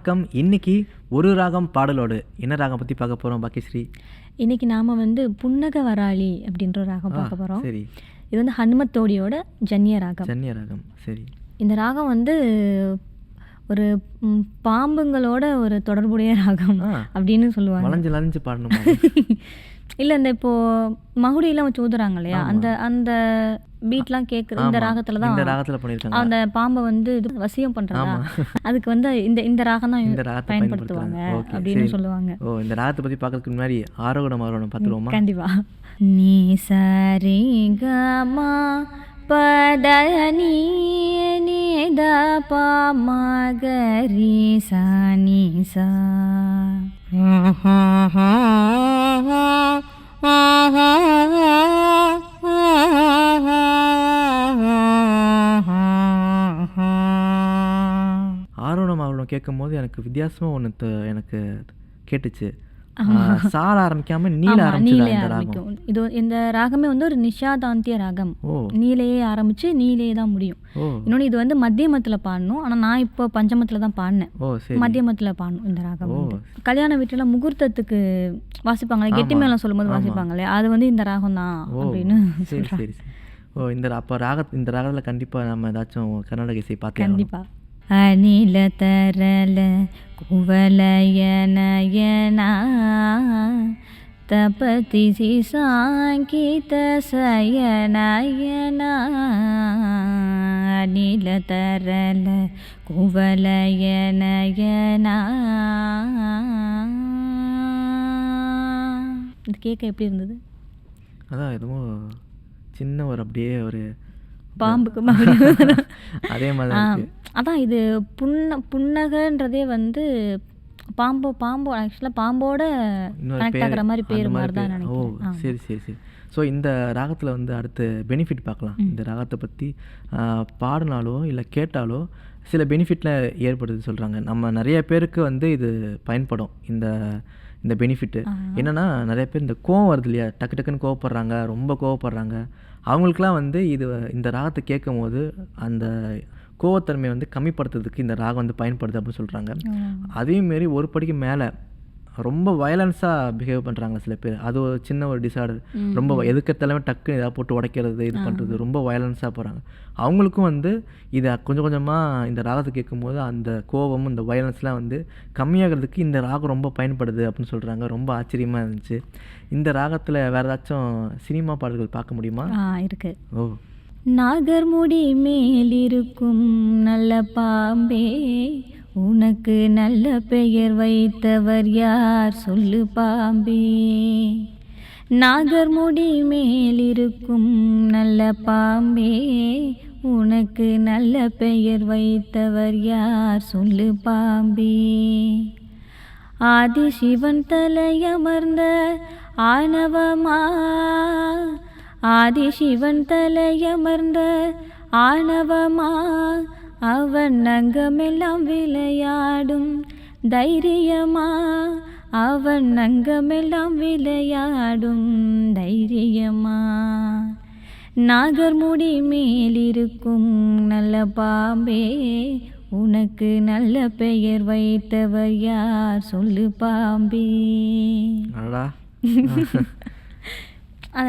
வணக்கம். இன்னைக்கு ஒரு ராகம் பாடலோடு என்ன ராகம் பற்றி பார்க்க போகிறோம் பாக்கியஸ்ரீ? இன்னைக்கு நாம வந்து புன்னக வராளி அப்படின்ற ஒரு ராகம் பார்க்க போகிறோம் சரி. இது வந்து ஹனுமத்தோடியோட ஜன்னிய ராகம். ஜன்னிய ராகம் சரி. இந்த ராகம் வந்து ஒரு பாம்புங்களோட ஒரு தொடர்புடைய ராகம் அப்படின்னு சொல்லுவாங்க. வளைஞ்சு வளைஞ்சு பாடணுமா? இல்லை இந்த இப்போ மகுடியெல்லாம் வச்சு ஊதுறாங்க இல்லையா அந்த அந்த பீட்லாம் கேட்குற இந்த. ராகத்துல தான் இந்த ராகத்தில் பண்ணியிருக்காங்க. அந்த பாம்பை வந்து இது வசியம் பண்றதா? அதுக்கு வந்து இந்த இந்த ராகம் தான் இந்த ராகத்தை பயன்படுத்துவாங்க அப்படின்னு. சொல்லுவாங்க. ஓ இந்த ராகத்தை பற்றி பார்க்கறதுக்கு முன்னாடி ஆரோகணம் ஆரோகணம் பார்த்துருவோமா? கண்டிப்பா. நீ சரி கமா பத நீ நீ த ப ம க ரி சா நீ சா ஆரோகணம் ஆரோகணம் கேட்கும் போது எனக்கு வித்தியாசமாக ஒன்று எனக்கு கேட்டுச்சு சால ஆரம்பிக்காம நீல ஆரம்பிக்கும். இது இந்த ராகமே வந்து ஒரு நிஷாதாந்திய ராகம். நீலையே ஆரம்பிச்சு நீலையே தான் முடியும். ஓ. இன்னொன்று இது வந்து மத்தியமத்தில் பாடணும். ஆனால் நான் இப்போ பஞ்சமத்தில் தான் பாடினேன். மத்தியமத்தில் பாடணும் இந்த ராகம். கல்யாண வீட்டில் முகூர்த்தத்துக்கு வாசிப்பாங்களே கெட்டி மேளம் சொல்லும்போது வாசிப்பாங்களே அது வந்து இந்த ராகம் தான் அப்படின்னு சரி ஓ இந்த அப்போ ராக இந்த ராகத்தில் கண்டிப்பாக நம்ம ஏதாச்சும் கர்நாடக இசை பார்த்தே ஆகணும். அணில தரல குவலயனயனா. தபதி சாங்கித சயனயனா. அணில தரல குவலயனயனா. இது கேட்க எப்படி இருந்தது? அதான் எதுவும் சின்ன ஒரு அப்படியே ஒரு பாம்புக்கு அதே மாதிரி அதான் இது புன்ன புன்னகன்றதே வந்து பாம்பு பாம்பு ஆக்சுவலாக பாம்போட கனெக்ட் ஆகுற மாதிரி பேர் மாதிரி தான். ஓ. சரி சரி சரி. ஸோ இந்த ராகத்தில் வந்து அடுத்து பெனிஃபிட் பார்க்கலாம். இந்த ராகத்தை பற்றி பாடினாலோ இல்லை கேட்டாலோ சில பெனிஃபிட்ல ஏற்படுது சொல்கிறாங்க நம்ம நிறைய பேருக்கு வந்து இது பயன்படும் இந்த இந்த பெனிஃபிட்டு என்னன்னா நிறைய பேர் இந்த கோவம் வருது இல்லையா? டக்கு டக்குன்னு கோவப்படுறாங்க ரொம்ப கோவப்படுறாங்க. அவங்களுக்குலாம் வந்து இது இந்த ராகத்தை கேட்கும் போது அந்த கோவத்தன்மையை வந்து கம்மிப்படுத்துறதுக்கு இந்த ராகம் வந்து பயன்படுது அப்படின்னு சொல்கிறாங்க அதே மாரி ஒரு படிக்கு மேலே ரொம்ப வயலன்ஸாக பிஹேவ் பண்ணுறாங்க சில பேர். அது ஒரு சின்ன ஒரு டிசார்டர் ரொம்ப எதுக்கத்தெல்லாமே டக்கு ஏதாவது போட்டு உடைக்கிறது இது பண்ணுறது ரொம்ப வயலன்ஸாக போகிறாங்க அவங்களுக்கும் வந்து இதை கொஞ்சம் கொஞ்சமாக இந்த ராகத்தை கேட்கும்போது அந்த கோபம் இந்த வயலன்ஸ்லாம் வந்து கம்மியாகிறதுக்கு இந்த ராகம் ரொம்ப பயன்படுது அப்படின்னு சொல்கிறாங்க ரொம்ப ஆச்சரியமாக இருந்துச்சு. இந்த ராகத்தில் வேறு ஏதாச்சும் சினிமா பாடல்கள் பார்க்க முடியுமா? ஆ இருக்கு. ஓ. நாகர்முடி மேலிருக்கும் நல்ல பாம்பே உனக்கு நல்ல பெயர் வைத்தவர் யார் சொல்லு பாம்பே. நாகர்முடி மேலிருக்கும் நல்ல பாம்பே உனக்கு நல்ல பெயர் வைத்தவர் யார் சொல்லு பாம்பே. ஆதிசிவன் தலையமர்ந்த ஆணவமா ஆதிசிவன் தலையமர்ந்த ஆணவமா? அவன் அங்கமெல்லாம் விளையாடும் தைரியமா? அவன் அங்கமெல்லாம் விளையாடும் தைரியமா? நாகர்முடி மேலிருக்கும் நல்ல பாம்பே உனக்கு நல்ல பெயர் வைத்தவர் யார்? சொல்லு பாம்பே. அத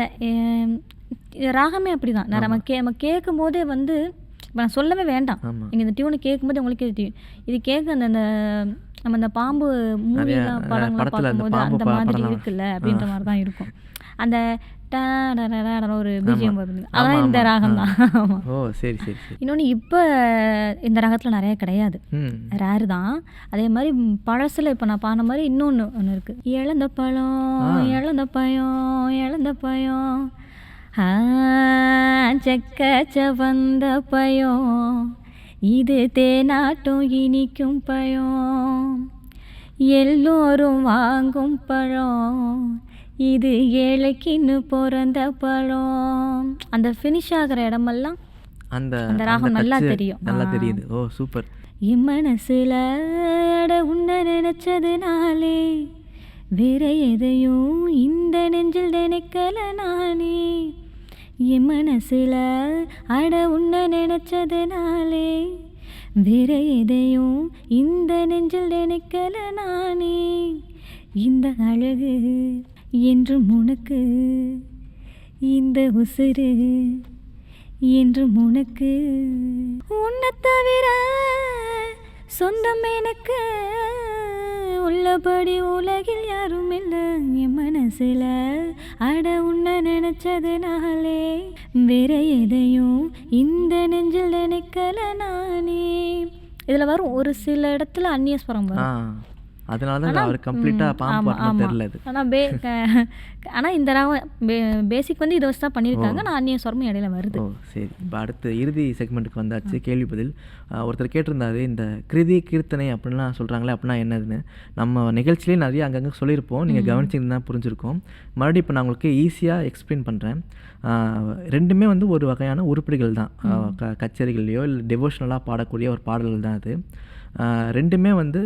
இது ராகமே அப்படிதான். நான் நம்ம கே நம்ம கேட்கும் போதே வந்து இப்ப நான் சொல்லவே வேண்டாம். நீங்கள் இந்த டியூனை கேட்கும்போது உங்களுக்கே தெரியும். இது கேட்க அந்த அந்த நம்ம இந்த பாம்பு மூவிலாம் படங்கள்லாம் அந்த பார்க்கும்போது அந்த மாதிரி இருக்குல்ல அப்படின்ற மாதிரி தான் இருக்கும். அந்த ஒரு பிஜிஎம் வருது அதான் இந்த ராகம் தான் ஓ சரி சரி இன்னொன்று இப்போ இந்த ராகத்தில் நிறைய கிடையாது ம் ரேரு தான் அதே மாதிரி பழசில் இப்போ நான் பாடின மாதிரி இன்னொன்று ஒன்று இருக்குது இழந்த பழம் இழந்த பயம் இழந்த பயம் செக்க செவந்த பயம் இது தேனாட்டும் இனிக்கும் பழம் எல்லோரும் வாங்கும் பழம் இது ஏழைக்குன்னு பிறந்த பழம். அந்த ஃபினிஷ் ஆகிற இடமெல்லாம் அந்த அந்த ராகம் நல்லா தெரியும். நல்லா. தெரியுது. ஓ சூப்பர் என் மனசுல அட உன்னை நினைச்சதுனாலே வேற எதையும் இந்த நெஞ்சில் நினைக்கல நானே. என் மனசுல அட உன்னை நினைச்சதுனாலே வேற எதையும் இந்த நெஞ்சில் நினைக்கல நானே. இந்த அழகு என்றும் உனக்கு. இந்த உசுறு என்றும் உனக்கு. உன்னை தவிர சொந்தம் எனக்கு. உள்ளபடி உலகில் யாரும் இல்லை. என் மனசில் அட உன்னை நினச்சதுனாலே வேற எதையும் இந்த நெஞ்சில் நினைக்கல நானே. இதில் வரும் ஒரு சில இடத்துல அந்நியஸ்வரம் வரும். அதனால தான் அவர் கம்ப்ளீட்டாக பாம்பு தெரில அது. ஆனால் பே ஆனால் இந்த ராகம் பேசிக் வந்து இதை வச்சு தான் பண்ணியிருக்காங்க. நான் அந்நிய ஸ்வரமும் இடையில வருது. ஓ சரி. இப்போ அடுத்து இறுதி செக்மெண்ட்டுக்கு வந்தாச்சு கேள்வி பதில். ஒருத்தர் கேட்டிருந்தாரு இந்த கிருதி கீர்த்தனை அப்படின்லாம் சொல்கிறாங்களே அப்படின்னா என்னதுன்னு. நம்ம நிகழ்ச்சியிலே நிறைய அங்கங்கே சொல்லியிருப்போம். நீங்கள் கவனிச்சிங்கன்னா புரிஞ்சிருக்கோம். மறுபடியும் இப்போ நான் உங்களுக்கு ஈஸியாக எக்ஸ்பிளைன் பண்ணுறேன் ரெண்டுமே வந்து ஒரு வகையான உருப்படிகள் தான். க கச்சேரிகள்லையோ இல்லை டிவோஷனலாக பாடக்கூடிய ஒரு பாடல்கள் தான் அது. ரெண்டுமே வந்து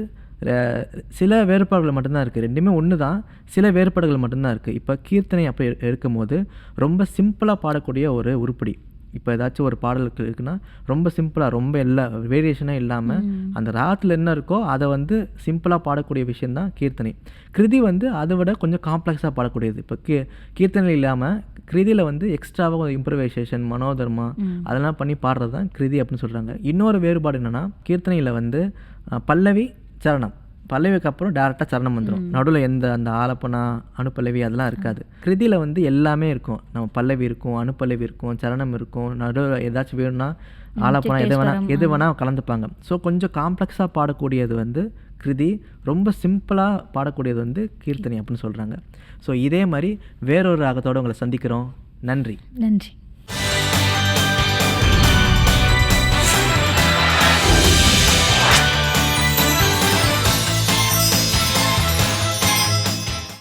சில வேறுபாடுகள் மட்டும்தான் இருக்குது ரெண்டுமே ஒன்று தான் சில வேறுபாடுகள் மட்டும்தான் இருக்குது இப்போ கீர்த்தனை அப்படி எ- எடுக்கும்போது ரொம்ப சிம்பிளாக பாடக்கூடிய ஒரு உருப்படி. இப்போ ஏதாச்சும் ஒரு பாடலுக்கு இருக்குன்னா ரொம்ப சிம்பிளாக ரொம்ப எல்லா வேரியேஷனே இல்லாமல் அந்த ராகத்தில் என்ன இருக்கோ அதை வந்து சிம்பிளாக பாடக்கூடிய விஷயந்தான் கீர்த்தனை. கிருதி வந்து அதை விட கொஞ்சம் காம்ப்ளெக்ஸாக பாடக்கூடியது. இப்போ கீ கீர்த்தனை இல்லாமல் கிருதியில் வந்து எக்ஸ்ட்ராவாக இம்ப்ரவைசேஷன் மனோதர்மா அதெல்லாம் பண்ணி பாடுறது தான் கிருதி அப்படின்னு சொல்கிறாங்க இன்னொரு வேறுபாடு என்னென்னா கீர்த்தனையில் வந்து பல்லவி சரணம். பல்லவிக்கு அப்புறம் டேரெக்டாக சரணம் வந்துடும் நடுவில் எந்த அந்த ஆலப்பனா அணுப்பல்லவி அதெல்லாம் இருக்காது. கிருதியில் வந்து எல்லாமே இருக்கும். நம்ம பல்லவி இருக்கும் அணுப்பல்லவி இருக்கும் சரணம் இருக்கும். நடுவில் ஏதாச்சும் வேணும்னா ஆலப்பனா எது வேணால் எது வேணால் கலந்துப்பாங்க. ஸோ கொஞ்சம் காம்ப்ளெக்ஸாக பாடக்கூடியது வந்து கிருதி ரொம்ப சிம்பிளாக பாடக்கூடியது வந்து கீர்த்தனை அப்படின்னு சொல்கிறாங்க ஸோ இதே மாதிரி வேறொரு ராகத்தோடு உங்களை சந்திக்கிறோம். நன்றி. நன்றி.